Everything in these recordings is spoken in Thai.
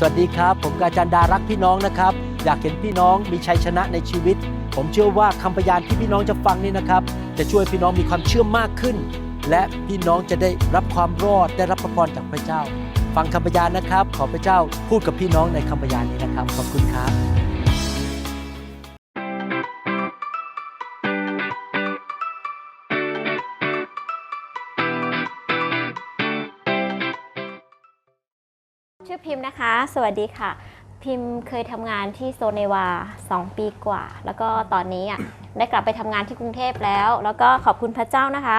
สวัสดีครับ ผมกาจันดารักพี่น้องนะครับ อยากเห็นพี่น้องมีชัยชนะในชีวิต ผมเชื่อว่าคำพยานที่พี่น้องจะฟังนี่นะครับ จะช่วยพี่น้องมีความเชื่อมากขึ้น และพี่น้องจะได้รับความรอดได้รับพระพรจากพระเจ้า ฟังคำพยานนะครับ ขอพระเจ้าพูดกับพี่น้องในคำพยานนี้นะครับ ขอบคุณครับ ชื่อพิมพ์นะคะ สวัสดีค่ะ พิมพ์เคยทำงานที่โซเนวา 2 ปีกว่า แล้วก็ตอนนี้อะได้กลับไปทำงานที่กรุงเทพแล้ว แล้วก็ขอบคุณพระเจ้านะคะ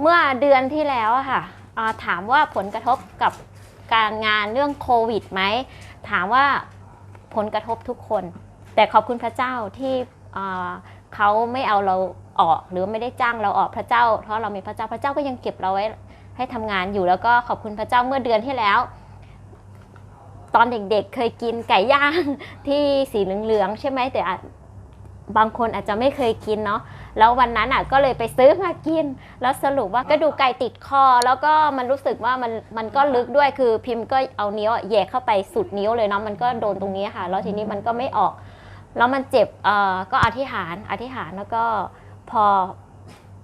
เมื่อเดือนที่แล้วอะค่ะาถามว่าผลกระทบกับการงานเรื่องโควิดไหม ถามว่าผลกระทบทุกคน แต่ขอบคุณพระเจ้าที่เขาไม่เอาเราออกหรือไม่ได้จ้างเราออกพระเจ้า เพราะเรามีพระเจ้าพระเจ้าก็ยังเก็บเราไว้ให้ทำงานอยู่แล้วก็ขอบคุณพระเจ้าเมื่อเดือนที่แล้ว ตอนเด็กๆ เคยกินไก่ย่างที่สีเหลืองๆใช่ไหมแต่บางคนอาจจะไม่เคยกินเนาะแล้ววันนั้นอะก็เลยไปซื้อมากิน แล้วสรุปว่ากระดูกไก่ติดคอ แล้วก็มันรู้สึกว่ามันมันก็ลึกด้วยคือพิมพ์ก็เอานิ้วอแยกเข้าไปสุดนิ้วเลยเนาะมันก็โดนตรงนี้ค่ะ แล้วทีนี้มันก็ไม่ออก แล้วมันเจ็บเอ่อก็อธิษฐานอธิษฐานแล้วก็พอ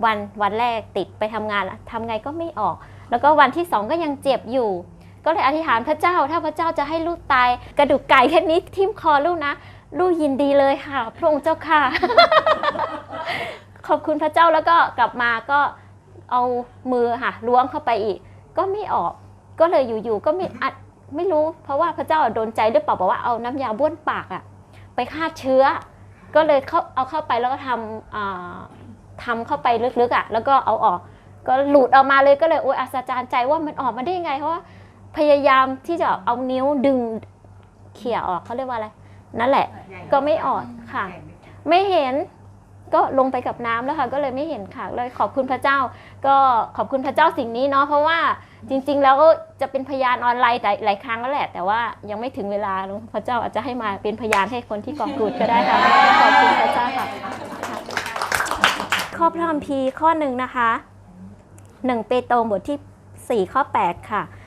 วันวันแรกติดไปทำงานอะทำไงก็ไม่ออก แล้วก็วันที่สองก็ยังเจ็บอยู่ ก็เลยอธิษฐานพระเจ้า ถ้าพระเจ้าจะให้ลูกตาย กระดูกไก่แค่นี้ทิ่มคอลูกนะ ลูกยินดีเลยค่ะ พระองค์เจ้าค่ะ ขอบคุณพระเจ้าแล้วก็กลับมาก็เอามือค่ะล้วงเข้าไปอีก ก็ไม่ออก ก็เลยอยู่ๆก็ไม่ไม่รู้ เพราะว่าพระเจ้าโดนใจด้วยเปล่าบอกว่าเอาน้ำยาบ้วนปากอะไปฆ่าเชื้อ ก็เลยเขาเอาเข้าไปแล้วก็ทำทำเข้าไปลึกๆอะแล้วก็เอาออก ก็หลุดออกมาเลยก็เลยโอ้ยอัศจรรย์ใจว่ามันออกมาได้ยังไงเพราะว่า พยายามที่จะเอานิ้วดึงเขี่ยออกเขาเรียกว่าอะไร นั่นแหละ ก็ไม่ออกค่ะ ไม่เห็นก็ลงไปกับน้ำแล้วค่ะก็เลยไม่เห็นค่ะเลยขอบคุณพระเจ้า ก็ขอบคุณพระเจ้าสิ่งนี้เนาะเพราะว่าจริง ๆ แล้วก็จะเป็นพยานออนไลน์หลายหลายครั้งแล้วแหละ แต่ว่ายังไม่ถึงเวลาพระเจ้าอาจจะให้มาเป็นพยานให้คนที่กองกูดก็ได้ค่ะขอบคุณพระเจ้าค่ะค่ะข้อพระคัมภีร์ข้อหนึ่งนะคะหนึ่งเปโตรบทที่สี่ข้อแปดค่ะเอ่อ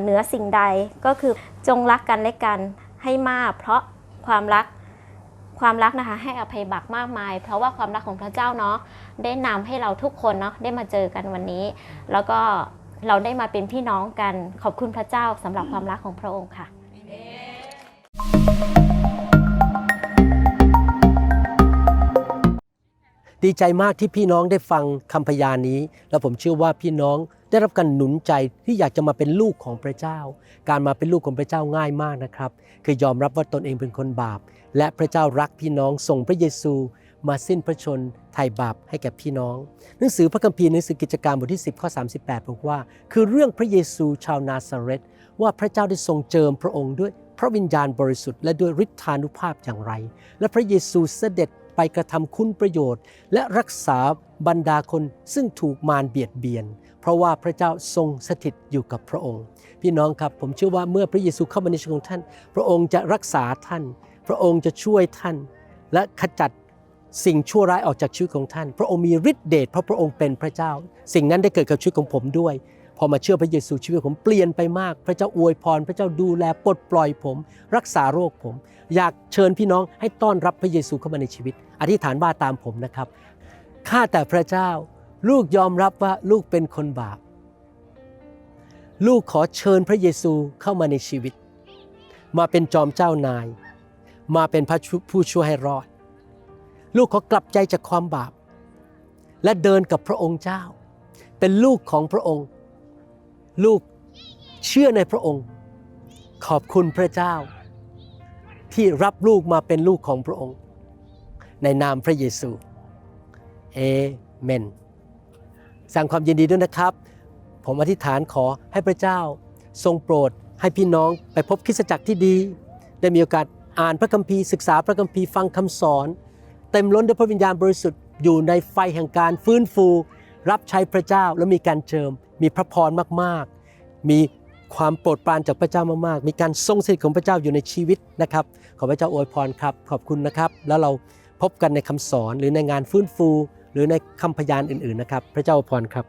เหนือสิ่งใดก็คือจงรักกันและกันให้มาก เพราะความรักความรักนะคะ ให้อภัยบาปมากมาย เพราะว่าความรักของพระเจ้าเนาะได้นำให้เราทุกคนเนาะได้มาเจอกันวันนี้ แล้วก็เราได้มาเป็นพี่น้องกันขอบคุณพระเจ้าสำหรับความรักของพระองค์ค่ะ ดีใจมากที่พี่น้องได้ฟังคำพยานนี้ แล้วผมเชื่อว่าพี่น้องได้รับการหนุนใจที่อยากจะมาเป็นลูกของพระเจ้า การมาเป็นลูกของพระเจ้าง่ายมากนะครับ คือยอมรับว่าตนเองเป็นคนบาป และพระเจ้ารักพี่น้องส่งพระเยซูมาสิ้นพระชนไถ่บาปให้แก่พี่น้อง หนังสือพระคัมภีร์หนังสือกิจการบทที่ 10ข้อ38 บอกว่า คือเรื่องพระเยซูชาวนาซาเรตว่าพระเจ้าได้ทรงเจิมพระองค์ด้วยพระวิญญาณบริสุทธิ์และด้วยฤทธานุภาพอย่างไร และพระเยซูเสด็จ ไปกระทำคุณประโยชน์ และรักษาบรรดาคนซึ่งถูกมารเบียดเบียน เพราะว่าพระเจ้าทรงสถิตอยู่กับพระองค์ พี่น้องครับผมเชื่อว่าเมื่อพระเยซูเข้ามาในชีวิตของท่าน พระองค์จะรักษาท่าน พระองค์จะช่วยท่าน และขจัดสิ่งชั่วร้ายออกจากชีวิตของท่าน พระองค์มีฤทธิ์เดชเพราะพระองค์เป็นพระเจ้า สิ่งนั้นได้เกิดกับชีวิตของผมด้วย พอมาเชื่อพระเยซูชีวิตผมเปลี่ยนไปมาก พระเจ้าอวยพร พระเจ้าดูแลปลดปล่อยผม รักษาโรคผม อยากเชิญพี่น้องให้ต้อนรับพระเยซูเข้ามาในชีวิต อธิษฐานว่าตามผมนะครับข้าแต่พระเจ้า ลูกยอมรับว่าลูกเป็นคนบาป ลูกขอเชิญพระเยซูเข้ามาในชีวิต มาเป็นจอมเจ้านาย มาเป็นพระผู้ช่วยให้รอด ลูกขอกลับใจจากความบาป และเดินกับพระองค์เจ้า เป็นลูกของพระองค์ ลูกเชื่อในพระองค์ ขอบคุณพระเจ้า ที่รับลูกมาเป็นลูกของพระองค์ ในนามพระเยซู เอเมนแสดงความยินดีด้วยนะครับ ผมอธิษฐานขอให้พระเจ้า ทรงโปรดให้พี่น้องไปพบคริสตจักรที่ดี ได้มีโอกาสอ่านพระคัมภีร์ศึกษาพระคัมภีร์ฟังคำสอน เต็มล้นด้วยพระวิญญาณบริสุทธิ์อยู่ในไฟแห่งการฟื้นฟู รับใช้พระเจ้าและมีการเจิม มีพระพรมากๆ มีความโปรดปรานจากพระเจ้ามากๆ มีการทรงสถิตของพระเจ้าอยู่ในชีวิตนะครับ ขอพระเจ้าอวยพรครับ ขอบคุณนะครับ แล้วเราพบกันในคำสอนหรือในงานฟื้นฟู หรือในคำพยานอื่นๆนะครับ พระเจ้าอวยพรครับ